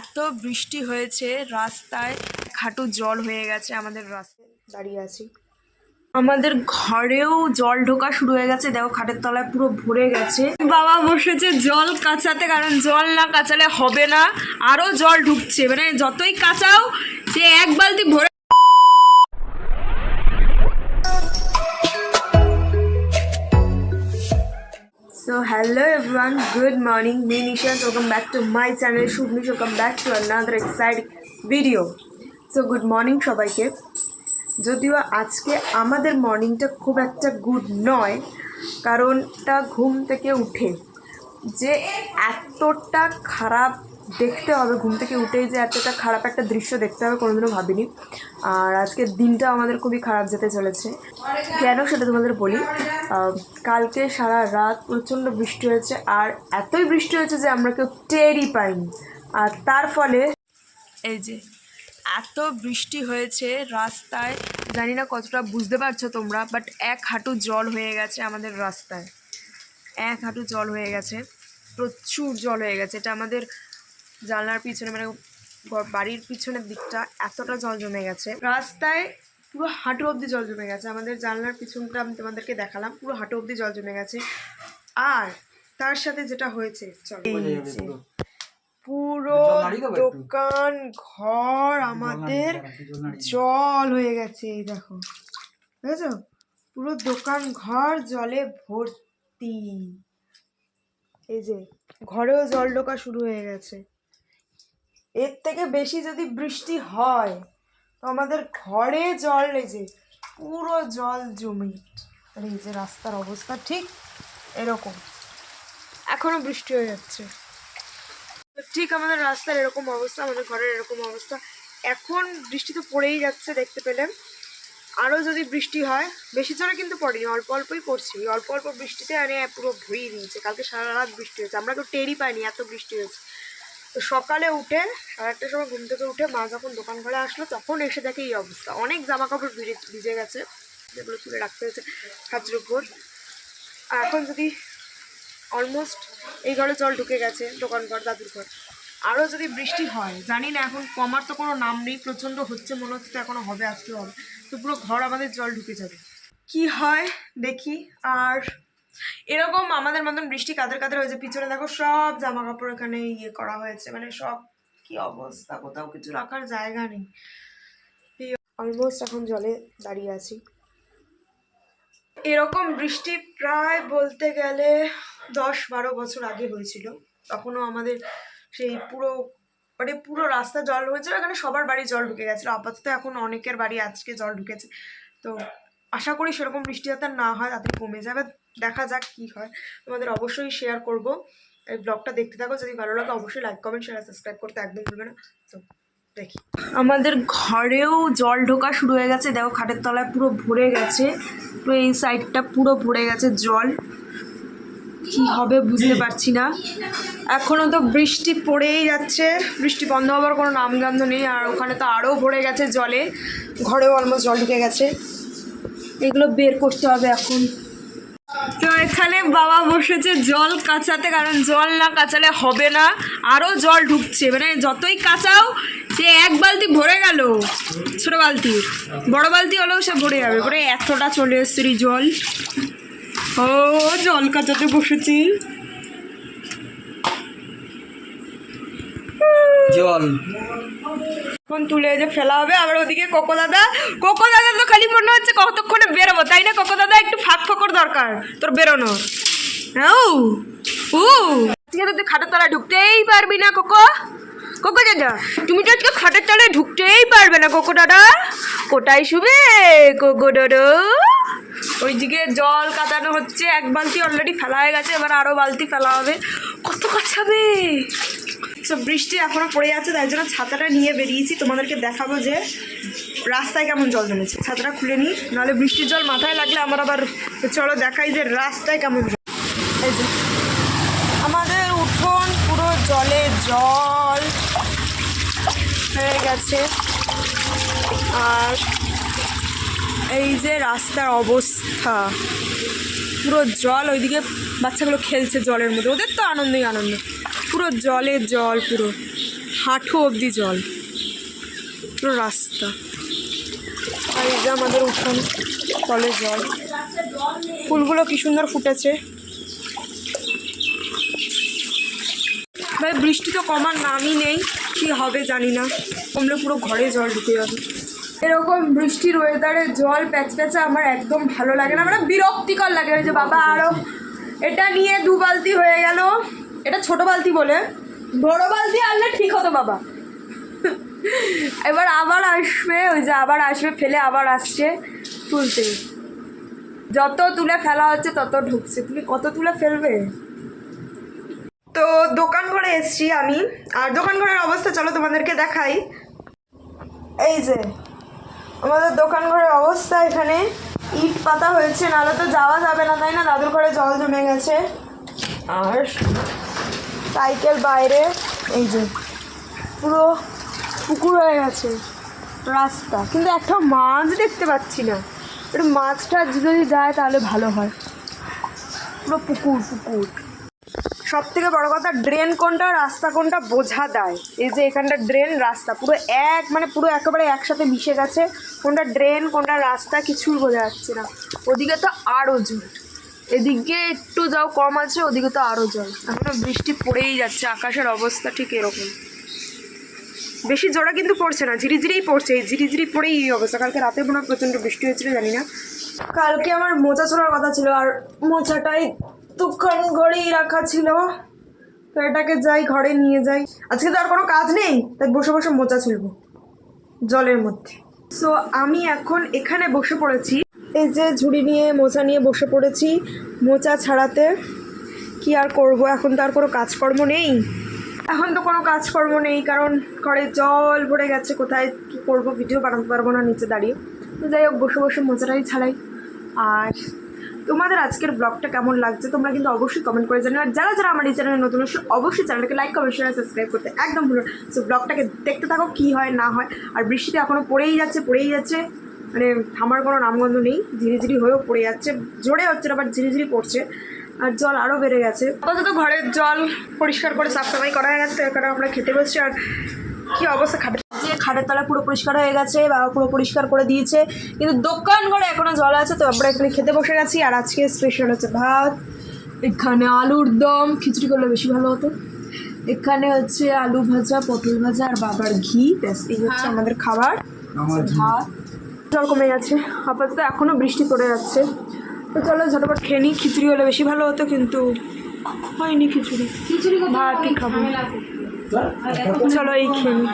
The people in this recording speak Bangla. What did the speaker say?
এত বৃষ্টি হয়েছে, রাস্তায় খাটু জল হয়ে গেছে, আমাদের রাস্তায় দাঁড়িয়ে আছি। আমাদের ঘরেও জল ঢোকা শুরু হয়ে গেছে, দেখো খাটের তলায় পুরো ভরে গেছে। বাবা বসেছে জল কাঁচাতে, কারণ জল না কাঁচালে হবে না আরও জল ঢুকছে মানে যতই কাঁচাও, সে এক বালতি ভরে Hello everyone, good morning. Me Nisha, welcome back to my channel. Shubnish, welcome back to another exciting video. So good morning সবাইকে যদিও আজকে আমাদের মর্নিংটা খুব একটা গুড নয় কারণটা ঘুম থেকে উঠে যে এতটা খারাপ দেখতে হবে, ঘুম থেকে উঠেই যে এতটা খারাপ একটা দৃশ্য দেখতে হবে কোনোদিনও ভাবিনি। আর আজকের দিনটা আমাদের খুবই খারাপ যেতে চলেছে। কেন সেটা তোমাদের বলি? কালকে সারা রাত প্রচণ্ড বৃষ্টি হয়েছে, আর এতই বৃষ্টি হয়েছে যে আমরা কেউ টেরই পাইনি। আর তার ফলে এই যে এত বৃষ্টি হয়েছে রাস্তায়, জানি না কতটা, বুঝতে পারছ তোমরা বাট এক হাঁটু জল হয়ে গেছে আমাদের রাস্তায়। এক হাঁটু জল হয়ে গেছে, প্রচুর জল হয়ে গেছে। এটা আমাদের জানলার পিছনে মানে বাড়ির পিছনের দিকটা এতটা জল জমে গেছে। রাস্তায় পুরো হাঁটু অবধি জল জমে গেছে। আমাদের জানলার পিছনটা আমি তোমাদেরকে দেখালাম। পুরো হাঁটু অবধি জল জমে গেছে। আর তার সাথে যেটা হয়েছে পুরো দোকান ঘর আমাদের জল হয়ে গেছে এই দেখো। বুঝেছ? পুরো দোকান ঘর জলে ভর্তি। এই যে ঘরেও জল ঢোকা শুরু হয়ে গেছে। এর থেকে বেশি যদি বৃষ্টি হয়, তো আমাদের ঘরে জল যে, পুরো জল জমি আর এই যে রাস্তার অবস্থা ঠিক এরকম। এখনও বৃষ্টি হয়ে যাচ্ছে। ঠিক আমাদের রাস্তার এরকম অবস্থা, আমাদের ঘরের এরকম অবস্থা। এখন বৃষ্টি তো পড়েই যাচ্ছে দেখতে পেলেন আরও যদি বৃষ্টি হয়, বেশি জোরে কিন্তু পড়েনি, অল্প অল্পই পড়ছে। অল্প অল্প বৃষ্টিতে আরে পুরো ভরিয়ে দিয়েছে। কালকে সারা রাত বৃষ্টি হয়েছে। আমরা তো টেরই পাইনি এত বৃষ্টি হয়েছে। তো সকালে উঠে সাড়ে সময় ঘুম থেকে উঠে মা যখন দোকান ঘরে আসলো, তখন এসে দেখে এই অবস্থা। অনেক জামা কাপড় ভিজে ভিজে গেছে, যেগুলো তুলে রাখতে হয়েছে খাঁচের উপর। আর এখন যদি অলমোস্ট এই ঘরে জল ঢুকে গেছে, দোকান ঘর, দাদুর ঘর। আরও যদি বৃষ্টি হয়, জানি না এখন কমার তো কোনো নাম নেই, প্রচণ্ড হচ্ছে, মনে হচ্ছে তো এখনও হবে আজকে হবে। তো পুরো ঘর আমাদের জল ঢুকে যাবে। কি হয়, দেখি। আর এরকম আমাদের মতন বৃষ্টি কাদের কাদের হয়েছে? পিছনে দেখো সব জামা কাপড় এখানে ইয়ে করা হয়েছে। মানে সব কি অবস্থা? কোথাও কিছু রাখার জায়গা নেই। অলমোস্ট এখন জলে দাঁড়িয়ে আছি। এরকম বৃষ্টি প্রায় বলতে গেলে দশ বারো বছর আগে হয়েছিল। তখনও আমাদের সেই পুরো মানে পুরো রাস্তা জল হয়েছিল। এখানে সবার বাড়ি জল ঢুকে গেছিল। আপাতত এখন অনেকের বাড়ি আজকে জল ঢুকেছে। তো আশা করি সেরকম বৃষ্টি যাতে না হয় তাড়াতাড়ি কমে যাবে। দেখা যাক কি হয়। তোমাদের অবশ্যই শেয়ার করব। এই ব্লগটা দেখতে থাকো, যদি ভালো লাগে অবশ্যই লাইক কমেন্ট শেয়ার সাবস্ক্রাইব করতে একদম ভুলবে না। তো দেখি। আমাদের ঘরেও জল ঢোকা শুরু হয়ে গেছে। দেখো খাটের তলায় পুরো ভরে গেছে। তো এই সাইডটা পুরো ভরে গেছে জল। কি হবে বুঝতে পারছি না। এখনও তো বৃষ্টি পড়েই যাচ্ছে। বৃষ্টি বন্ধ হওয়ার কোনো নামগন্ধ নেই। আর ওখানে তো আরও ভরে গেছে জলে। ঘরেও অলমোস্ট জল ঢুকে গেছে। এগুলো বের করতে হবে এখন। এখানে বাবা বসেছে জল কাঁচাতে, কারণ জল না কাঁচালে হবে না। আরও জল ঢুকছে মানে যতই কাঁচাও, সে এক বালতি ভরে গেল, ছোট বালতি। বড় বালতি হলেও সে ভরে যাবে। পরে এতটা চলে এসছে জল। ও, জল কাঁচাতে বসেছি। জল। এখন তুলে যে ফেলা হবে, আবার ওদিকে কোকো দাদা। কোকো দাদা তো খালি মনে হচ্ছে কতক্ষণে বেরোবো, তাই না? কোকো দাদা, একটু ফাঁক ফকর দরকার, তোর বেরোনোর। হ্যাঁ উ আজকে তো তুই খাটের তলায় ঢুকতেই পারবি না, কোকো। কোকো দাদা তুমি তো আজকে খাটের তলায় ঢুকতেই পারবে না, কোকো দাদা। কোটায় শুবে, কোকো দাদা। ওইদিকে জল কাটানো হচ্ছে, এক বালতি অলরেডি ফেলা হয়ে গেছে, এবার আরও বালতি ফেলা হবে। কত কাছাবে সব বৃষ্টি এখনও পড়ে যাচ্ছে তাই জন্য ছাতাটা নিয়ে বেরিয়েছি। তোমাদেরকে দেখাবো যে রাস্তায় কেমন জল জমেছে। ছাতাটা খুলে নিই, নাহলে বৃষ্টির জল মাথায় লাগলে আমার আবার চলো দেখাই যে রাস্তায় কেমন জল। এই যে, আমাদের উঠোন পুরো জলে জল হয়ে গেছে। আর এই যে রাস্তার অবস্থা, পুরো জল ওইদিকে বাচ্চাগুলো খেলছে জলের মধ্যে, ওদের তো আনন্দই আনন্দ। পুরো জলে জল, পুরো হাঁটু অবধি জল। পুরো রাস্তা। আর এই যে আমাদের উঠান, কলে জল। ফুলগুলো কি সুন্দর ফুটেছে। ভাই, বৃষ্টি তো কমার নামই নেই। কি হবে জানি না। কমলে পুরো ঘরে জল ঢুকে যাবে। এরকম বৃষ্টির ওয়েদারে জল প্যাচ প্যাচা আমার একদম ভালো লাগে না। মানে বিরক্তিকর লাগে। যে, বাবা আরও এটা নিয়ে দু বালতি হয়ে গেল। এটা ছোট বালতি বলে। বড় বালতি আনলে ঠিক হতো বাবা। এবার আবার আসবে, ওই যে আবার আসবে, ফেলে আবার আসছে তুলতে। যত তুলে ফেলা হচ্ছে তত ঢুকছে। তুমি কত তুলে ফেলবে? তো দোকান ঘরে এসছি আমি। আর দোকান ঘরের অবস্থা চলো তোমাদেরকে দেখাই। এই যে, আমাদের দোকান ঘরের অবস্থা এখানে। ইট পাতা হয়েছে, নাহলে তো যাওয়া যাবে না, তাই না? দাদুর ঘরে জল জমে গেছে। আর সাইকেল বাইরে, এই যে, পুরো পুকুর হয়ে গেছে, রাস্তা। কিন্তু একটা মাছ দেখতে পাচ্ছি না। একটু মাছটা যদি যায় তাহলে ভালো হয়। পুরো পুকুর পুকুর। সব থেকে বড় কথা, ড্রেন কোনটা, রাস্তা কোনটা বোঝা দেয় এই যে এখানটা ড্রেন, রাস্তা। পুরো এক মানে পুরো একেবারে একসাথে মিশে গেছে। কোনটা ড্রেন, কোনটা রাস্তা, কিছুই বোঝা যাচ্ছে না। ওদিকে তো আরও জল এদিকে একটু যাও, কম আছে, ওদিকে তো আরও জল এখনও বৃষ্টি পড়েই যাচ্ছে, আকাশের অবস্থা ঠিক এরকম। বেশি জোড়া কিন্তু পড়ছে না, ঝিরিঝিরিই পড়ছে, এই ঝিরিঝিরি পড়েই এই অবস্থা। কালকে রাতে মনে হয় প্রচণ্ড বৃষ্টি হয়েছিল, জানি না। কালকে আমার মোচা ছোড়ার কথা ছিল, আর মোচাটাই দুক্ষণ ঘরেই রাখা ছিল। তো এটাকে যাই, ঘরে নিয়ে যাই। আজকে তো আর কোনো কাজ নেই, তাই বসে বসে মোচা ছুলবো জলের মধ্যে। সো আমি এখন এখানে বসে পড়েছি। এই যে ঝুড়ি নিয়ে, মোচা নিয়ে বসে পড়েছি। মোচা ছাড়াতে কি আর করব? এখন তো আর কোনো কাজকর্ম নেই। এখন তো কোনো কাজকর্ম নেই, কারণ ঘরে জল ভরে গেছে। কোথায় কী করব? ভিডিও বানাতে পারব না নিচে দাঁড়িয়ে। তো যাই হোক, বসে বসে মোচাটাই ছাড়াই। আর তোমাদের আজকের ব্লগটা কেমন লাগছে? তোমরা কিন্তু অবশ্যই কমেন্ট করে জানাবে আর যারা যারা আমার এই চ্যানেলে নতুন এসে অবশ্যই চ্যানেলকে লাইক কমেন্ট শেয়ার সাবস্ক্রাইব করতে একদম ভুলো সো ব্লগটাকে দেখতে থাকো কী হয়, না হয়। আর বৃষ্টিতে এখনও পড়েই যাচ্ছে পড়েই যাচ্ছে। মানে থামার কোনো নামগন্ধ নেই ঝিরিঝিরি হয়েও পড়ে যাচ্ছে জোরে হচ্ছে না বাট ঝিরিঝিরি পড়ছে। আর জল আরও বেড়ে গেছে। আপাতত ঘরের জল পরিষ্কার করে সাফ সাফাই করা হয়ে গেছে এখানে আমরা খেতে বসছি আর কি অবস্থা খাটে যে খাটের তলা পুরো পরিষ্কার হয়ে গেছে বাবা পুরো পরিষ্কার করে দিয়েছে কিন্তু দোকান ঘরে এখনও জল আছে তো আমরা এখানে খেতে বসে গেছি আর আজকে স্পেশাল হচ্ছে ভাত এখানে আলুর দম খিচুড়ি করলে বেশি ভালো হতো। এখানে হচ্ছে আলু ভাজা পটল ভাজা আর বাবার ঘি ব্যাস এই হচ্ছে আমাদের খাবার। ভাত। জল কমে গেছে। আপাতত এখনও বৃষ্টি পড়ে যাচ্ছে। তো চলো ঝটপট খেয়ে নিই। খিচুড়ি হলে বেশি ভালো হতো কিন্তু হয়নি খিচুড়ি। খিচুড়ি ভাতই খাব? চলো এই খেয়ে নিই।